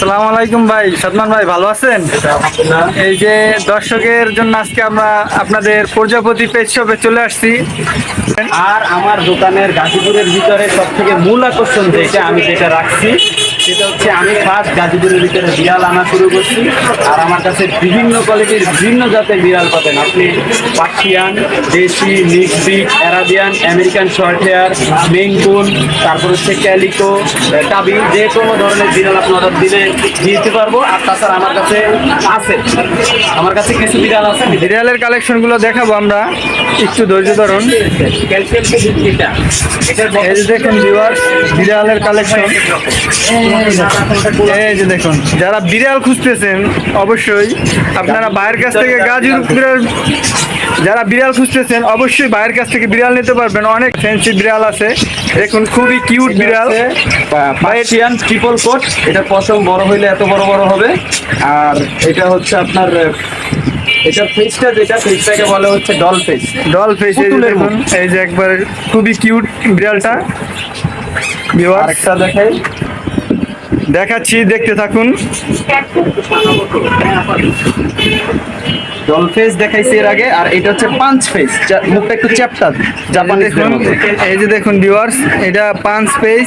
আসসালামু আলাইকুম ভাই সাদমান ভাই, ভালো আছেন? এই যে দর্শকের জন্য আজকে আমরা আপনাদের প্রজাপতি পেজ শপে চলে আসছি। আর আমার দোকানের গাজীপুরের ভিতরে সব থেকে মূল আকর্ষণ যেটা আমি যেটা রাখছি সেটা হচ্ছে আমি ফার্স্ট গাজীপুরের ভিতরে বিড়াল আনা শুরু করছি। আর আমার কাছে বিভিন্ন কোয়ালিটির বিভিন্ন জাতের বিড়াল পাবেন। আপনি Persian desi mix bit Arabian American short hair Maine Coon তারপর হচ্ছে ক্যালিকো টাবি যে কোনো ধরনের বিড়াল আপনি অর্ডার দিলে দিতে পারব। আর তাছাড়া আমার কাছে আছে। আমার কাছে কিছু বিড়াল আছে। বিড়ালের কালেকশনগুলো দেখাবো আমরা। একটু ধৈর্য ধরুন। দেখুন বিড়ালের কালেকশন। এই যে দেখুন যারা বিড়াল খুঁজতেছেন অবশ্যই আপনারা বাইরের কাছ থেকে গাজীর বিড়াল যারা বিড়াল খুঁজতেছেন অবশ্যই বাইরের কাছ থেকে বিড়াল নিতে পারবেন। অনেক ফ্যান্সি বিড়াল আছে। দেখুন খুবই কিউট বিড়াল। পার্সিয়ান ট্রিপল কোট এটা পশম বড় হইলে এত বড় বড় হবে। আর এটা হচ্ছে আপনার এটার ফেসটা যেটা ফেসটাকে বলে হচ্ছে ডল ফেস ডল ফেস এই যে দেখুন এই যে একবার খুবই কিউট বিড়ালটা। আরেকটা দেখাই। দেখাচ্ছি দেখতে থাকুন। ডল ফেস দেখাইছি এর আগে আর এটা হচ্ছে পাঁচ ফেস মুখটা একটু চ্যাপটা জাপানিজ দেখুন এই যে দেখুন ভিউয়ার্স এটা পাঁচ পেজ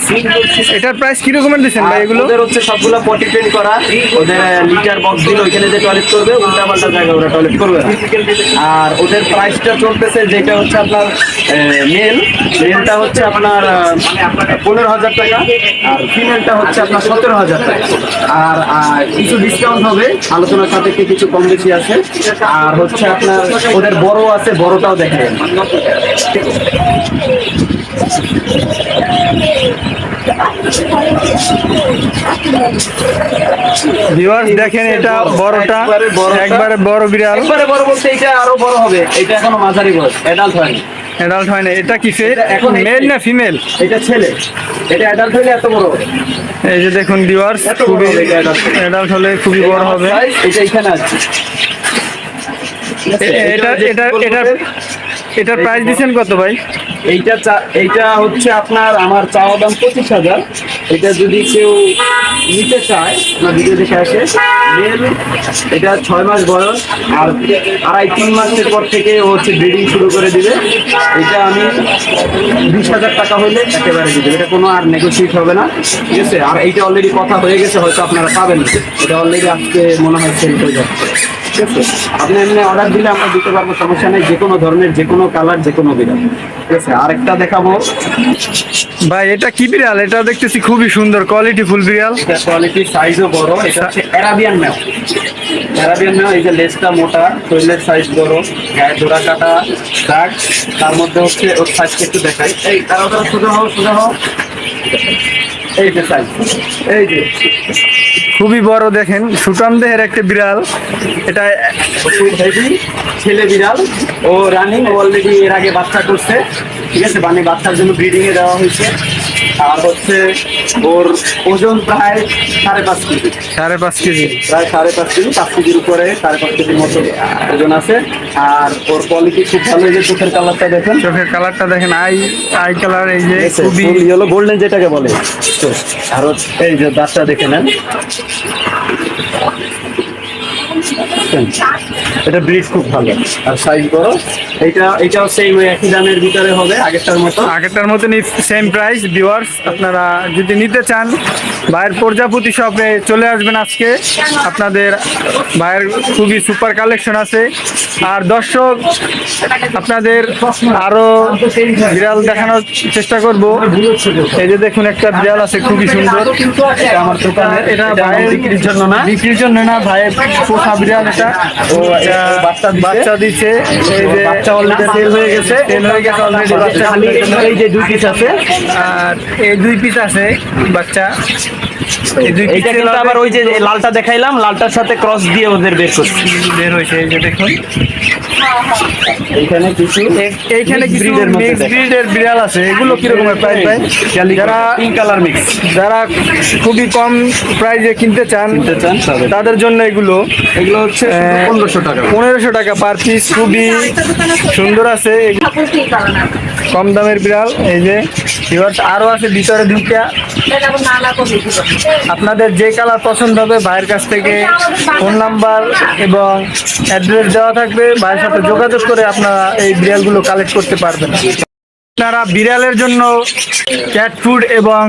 এটার প্রাইস কি রকমের দিচ্ছেন ভাই এগুলো? ওদের হচ্ছে সবগুলো পটি ট্রেন করা। ওদের লিটার বক্স দিলে ওইখানে যে টয়লেট করবে উল্টা পাল্টা জায়গা ওরা টয়লেট করবে আর ওদের প্রাইসটা চলতেছে যেটা হচ্ছে আপনার মেল মেলটা হচ্ছে আপনার পনেরো হাজার টাকা আর ফিমেলটা হচ্ছে আপনার সতেরো হাজার টাকা। আর কিছু ডিসকাউন্ট হবে। আলোচনার সাপেক্ষে কিছু কম বেশি আছে। আর হচ্ছে আপনার ওদের বড় আছে বড়টাও দেখেন। ভিউয়ার্স দেখেন এটা বড়টা। একবারে বড় বিড়াল। একবারে বড় বলতে এটা আরও বড় হবে। এটা এখনও মাঝারি বয়স অ্যাডাল্ট হয়নি। অ্যাডাল্ট হয় না এটা কি ফেল এটা এখন মেল না ফিমেল এটা ছেলে। এটা অ্যাডাল্ট হইলে এত বড় হবে। এই যে দেখুন ভিউয়ার্স খুবই অ্যাডাল্ট হলে। খুবই বড় হবে। এটা এখানে আছে। এটা এটা এটা এটার প্রাইস দিচ্ছেন কত ভাই? এইটা এইটা হচ্ছে আপনার আমার চাওয়া দাম পঁচিশ হাজার। এটা যদি কেউ নিতে চায় না ভিডিও দেখে আসে। এটা ছয় মাস বয়স আর আড়াই তিন মাসের পর থেকে ও হচ্ছে ব্রিডিং শুরু করে দিবে। এটা আমি বিশ হাজার টাকা হলে একেবারে দিবে। এটা কোনো আর নেগোসিয়েট হবে না। ঠিক আছে? আর এইটা অলরেডি কথা হয়ে গেছে হয়তো আপনারা পাবেন এটা অলরেডি আজকে মনে হয় সেল হয়ে যাচ্ছে। ঠিক আছে? আপনি এমনি অর্ডার দিলে আমরা দিতে পারব সমস্যা নেই যে কোনো ধরনের যে কোনো কালার যে কোনো বিড়াল। ঠিক আছে আরেকটা দেখাবো। ভাই এটা কি বিড়াল? এটা দেখতেছি খুবই সুন্দর কোয়ালিটি ফুল বিড়াল কোয়ালিটি সাইজও বড় এটা হচ্ছে অ্যারাবিয়ান ম্যাও অ্যারাবিয়ান ম্যাও এই যে লেজটা মোটা শরীরের সাইজ বড় গায়ে জোড়া কাটা দাগ তার মধ্যে হচ্ছে ওর সাইজটা একটু দেখাই। এই তারা সোজা হও সোজা হও। এই যে সাইজ এই যে। খুবই বড় দেখেন। সুটাম দেহের একটা বিড়াল। এটা ছেলে বিড়াল। ও রানিং অলরেডি এর আগে বাচ্চা করছে। ঠিক আছে মানে বাচ্চার জন্য ব্রিডিং এ দেওয়া হয়েছে। আর হচ্ছে ওর ওজন প্রায় সাড়ে পাঁচ কেজি। সাড়ে পাঁচ কেজি। প্রায় সাড়ে পাঁচ কেজি পাঁচ কেজির উপরে সাড়ে পাঁচ কেজির মতো ওজন আছে। আর ওর কোয়ালিটি খুব ভালো এই যে চোখের কালারটা দেখেন। চোখের কালারটা দেখেন আই আই কালার এই যে খুবই হলো গোল্ডেন যেটাকে বলে। আর এই যে দাঁতটা দেখে নেন। এটা ব্রিড খুব ভালো। আর সাইজ বড়। ভিতরে হবে আগেরটার আগেরটার মতনই সেম আপনারা যদি নিতে চান ভাইয়ের প্রজাপতি শপে চলে আসবেন আজকে। আপনাদের ভাইয়ের খুবই সুপার কালেকশন আছে। আর দর্শক আপনাদের আরও বিড়াল দেখানোর চেষ্টা করব। এই যে দেখুন একটা বিড়াল আছে খুবই সুন্দর। আমার দোকানে এটা ভাইয়ের বিক্রির জন্য না? বিক্রির জন্য না ভাইয়ের পোষা বিড়াল এটা। বাচ্চা দিচ্ছে এই যে বাচ্চা অলরেডি সেল হয়ে গেছে? সেল হয়ে গেছে অলরেডি বাচ্চা এই যে দুই পিস আছে? আর এই দুই পিস আছে বাচ্চা। এইটা কিন্তু আবার ওই যে লালটা দেখাইলাম লালটার সাথে ক্রস দিয়ে ওদের বের করছি। বের হয়েছে এই যে দেখুন। এইখানে কিছু এইখানে কিছু breed এর মধ্যে মিক্স ব্রিডের বিড়াল আছে। এগুলো কিরকমের প্রাইস ভাই যারা পিঙ্ক কালার মিক্স যারা খুবই কম প্রাইসে কিনতে চান চান তাদের। তাদের জন্য এগুলো এগুলো হচ্ছে পনেরোশো টাকা। পনেরোশো টাকা পার পিস খুবই সুন্দর আছে। কম দামের বিড়াল এই যে। এবার আরও আছে ভিতরে দুইটা। আপনাদের যে কালার পছন্দ হবে ভাইয়ের কাছ থেকে ফোন নাম্বার এবং অ্যাড্রেস দেওয়া থাকবে। ভাইয়ের সাথে যোগাযোগ করে আপনারা এই বিড়ালগুলো কালেক্ট করতে পারবেন। আপনারা বিড়ালের জন্য ক্যাট ফুড এবং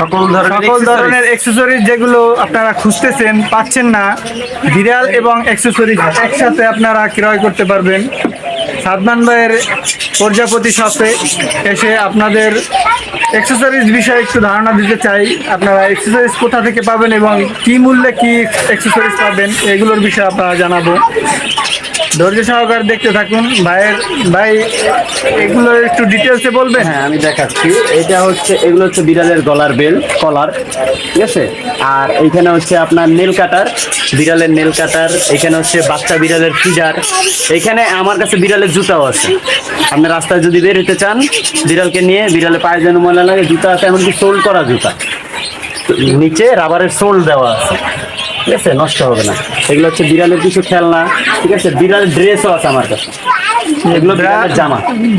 সকল ধরনের সকল ধরনের অ্যাক্সেসরিজ যেগুলো আপনারা খুঁজতেছেন পাচ্ছেন না বিড়াল এবং অ্যাক্সেসরিজ একসাথে আপনারা ক্রয় করতে পারবেন। সাদমান ভাইয়ের প্রজাপতি শপে এসে আপনাদের অ্যাক্সেসরিজ বিষয়ে একটু ধারণা দিতে চাই। আপনারা এক্সারসাইজ কোথা থেকে পাবেন এবং কি মূল্যে কি এক্সারসাইজ পাবেন, এগুলোর বিষয়ে আপনারা জানাব। ধৈর্য সহকারে দেখতে থাকুন। ভাইয়ের ভাই, এগুলো একটু ডিটেলসে বলবেন? হ্যাঁ আমি দেখাচ্ছি। এটা হচ্ছে এগুলো হচ্ছে বিড়ালের গলার বেল, কলার, ঠিক আছে? আর এইখানে হচ্ছে আপনার নেল কাটার, বিড়ালের নেল কাটার, এখানে হচ্ছে বাচ্চা বিড়ালের ফিডার। এখানে আমার কাছে বিড়ালের জুতাও আছে। আপনি রাস্তায় যদি বের হতে চান, বিড়ালকে নিয়ে বিড়ালে পায়ে যেন ময়লা লাগে, জুতা আছে, এমনকি সোল করা জুতা। নিচে রাবারের সোল দেওয়া আছে। ঠিক আছে? নষ্ট হবে না। এগুলো হচ্ছে বিড়ালের কিছু খেলনা। ঠিক আছে বিড়াল ড্রেসও আছে আমার কাছে। এগুলো বিড়ালের জামা।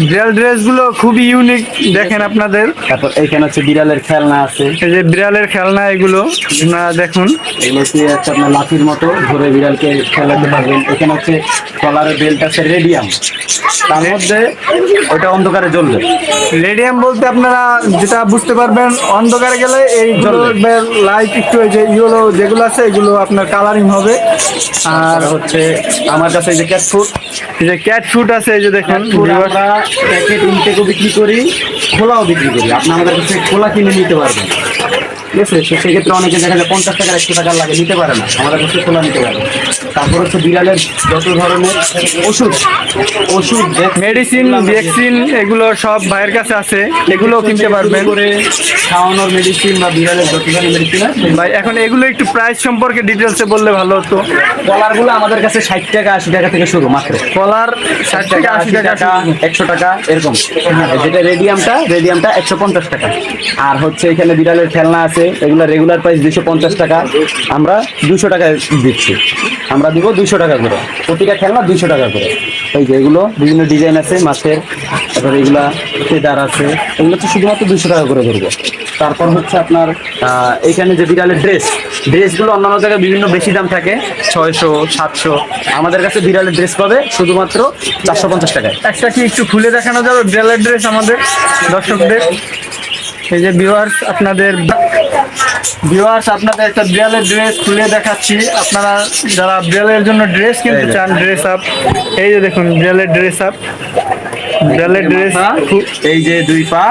বিড়াল ড্রেসগুলো খুবই ইউনিক দেখেন আপনাদের। তারপর এইখানে হচ্ছে বিড়ালের খেলনা আছে। এই যে বিড়ালের খেলনা এগুলো আপনারা দেখুন। এগুলো হচ্ছে আপনার লাঠির মতো ধরে বিড়ালকে খেলাতে পারবেন? এখানে হচ্ছে কলারের বেল্ট আছে রেডিয়াম তার মধ্যে ওটা অন্ধকারে জ্বলবে। রেডিয়াম বলতে আপনারা যেটা বুঝতে পারবেন অন্ধকারে গেলে এই জলের লাইট একটু এই যে ইয়েলো যেগুলো আছে এগুলো আপনার কালারিং হবে। আর হচ্ছে আমার কাছে এই যে ক্যাট ফুড এই যে ক্যাট ফুড আছে এই যে দেখেন আমরা প্যাকেট ইনটেকও বিক্রি করি খোলাও বিক্রি করি। আপনি আমাদের কাছে খোলা কিনে নিতে পারবেন। ঠিক আছে সেক্ষেত্রে অনেকে দেখা যায় পঞ্চাশ টাকার একশো টাকা লাগে নিতে পারে না। আমাদের কাছে খোলা নিতে পারে। তারপর হচ্ছে বিড়ালের যত ধরনের ওষুধ ওষুধ মেডিসিন ভ্যাকসিন এগুলো সব ভাইয়ের কাছে আছে এগুলো কিনতে পারবেন। করে খাওয়ানোর মেডিসিন বা বিড়ালের যত ধরনের মেডিসিন ভাই এখন এগুলো একটু প্রাইস সম্পর্কে ডিটেলসে বললে ভালো হতো। কলারগুলো আমাদের কাছে ষাট টাকা আশি টাকা থেকে শুরু মাত্র। কলার ষাট টাকা আশি টাকা একশো টাকা এরকম। যেটা রেডিয়ামটা রেডিয়ামটা একশো পঞ্চাশ টাকা। আর হচ্ছে এখানে বিড়ালের খেলনা আছে এগুলো রেগুলার প্রাইস দুশো পঞ্চাশ টাকা। আমরা দুশো টাকায় দিচ্ছি। আমরা দিব দুশো টাকা করে। প্রতিটা খেলনা দুশো টাকা করে। এই যে এগুলো বিভিন্ন ডিজাইন আছে মাছের তারপর এগুলা ফেদার আছে। এগুলো হচ্ছে শুধুমাত্র দুশো টাকা করে ধরবো। তারপর হচ্ছে আপনার আহ, এইখানে যে বিড়ালের ড্রেস ড্রেসগুলো অন্যান্য জায়গায় বিভিন্ন বেশি দাম থাকে। ছয়শো সাতশো। আমাদের কাছে বিড়ালের ড্রেস পাবে শুধুমাত্র চারশো পঞ্চাশ টাকায়। একটা কি একটু খুলে দেখানো যাবে? বিড়ালের ড্রেস আমাদের দর্শকদের। এই যে ভিউয়ার্স আপনাদের ভিউয়ার্স আপনাদের একটা বিড়ালের ড্রেস খুলে দেখাচ্ছি। আপনারা যারা বিড়ালের জন্য ড্রেস কিনতে চান ড্রেস আপ এই যে দেখুন বিড়ালের ড্রেস আপ বিড়ালের ড্রেস এই যে দুই পা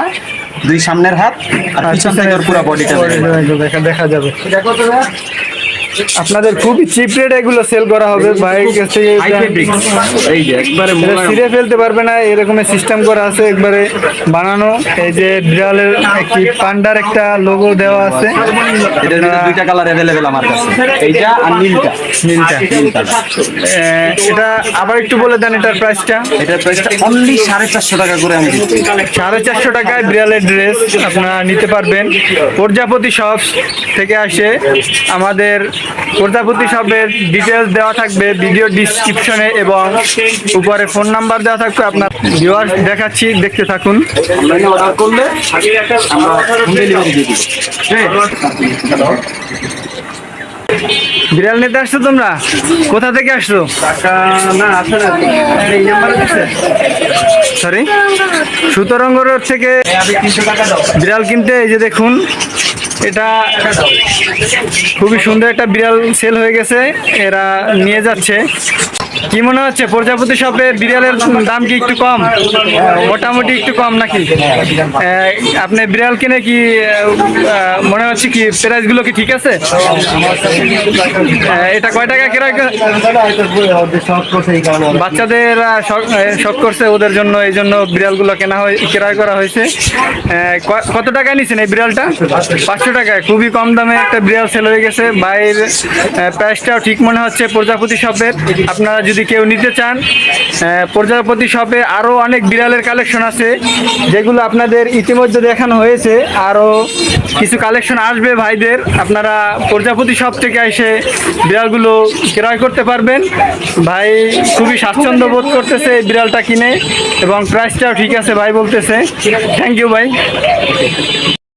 দুই সামনের হাত আর পিছন থেকে পুরো বডিটা দেখা যাবে। দেখো যাবে আপনাদের খুবই চিপ রেট এগুলো সেল করা হবে। ভাইয়ের কাছ থেকে এই যে একবারে এটা। ছিঁড়ে ফেলতে পারবে না এরকমের সিস্টেম করা আছে একবারে বানানো। এই যে বিড়ালের একটি পান্ডার একটা লোগো দেওয়া আছে। ভিতরে দুইটা কালার অ্যাভেলেবেল আমার কাছে। এইটা আর নীলটা। নীলটা। নীলটা। এটা আবার একটু বলে দেন এটার প্রাইসটা এটার প্রাইসটা অনলি সাড়ে চারশো টাকা করে আমি দিচ্ছি। সাড়ে চারশো টাকায় বিড়ালের ড্রেস আপনারা নিতে পারবেন। প্রজাপতি শপ থেকে আসে আমাদের প্রজাপতি শপের ডিটেলস দেওয়া থাকবে ভিডিও ডিসক্রিপশনে এবং উপরে ফোন নাম্বার দেওয়া থাকবে। আপনার ভিউয়ার দেখাচ্ছি দেখতে থাকুন। অর্ডার করলে দিব। বিড়াল নিতে আসছো তোমরা? কোথা থেকে আসছো? সরি সুতরঙ্গ রোড থেকে বিড়াল কিনতে এই যে দেখুন। এটা খুবই সুন্দর একটা বিড়াল সেল হয়ে গেছে। এরা নিয়ে যাচ্ছে। কি মনে হচ্ছে, প্রজাপতি শপে বিড়ালের দাম কি একটু কম? মোটামুটি একটু কম নাকি? আপনি বিড়াল কিনে কি মনে হচ্ছে কি প্রাইসগুলো কি ঠিক আছে? এটা কয় টাকা ক্রয় করে- বাচ্চাদের শখ করছে ওদের জন্য, এই জন্য বিড়ালগুলো কেনা হয়, ক্রয় করা হয়েছে। কত টাকা নিছেন এই বিড়ালটা? পাঁচশো টাকায়। খুবই কম দামে একটা বিড়াল সেল হয়ে গেছে। বাইরের প্রাইসটাও ঠিক মনে হচ্ছে প্রজাপতি শপের। আপনারা যদি কেউ নিতে চান প্রজাপতি শপে আরও অনেক বিড়ালের কালেকশন আছে, যেগুলো আপনাদের ইতিমধ্যে দেখানো হয়েছে। আরও কিছু কালেকশন আসবে ভাইদের। আপনারা প্রজাপতি শপ থেকে এসে বিড়ালগুলো ক্রয় করতে পারবেন। ভাই খুবই স্বাচ্ছন্দ্য বোধ করতেছে এই বিড়ালটা কিনে, এবং প্রাইসটাও ঠিক আছে ভাই বলতেছে। থ্যাংক ইউ ভাই।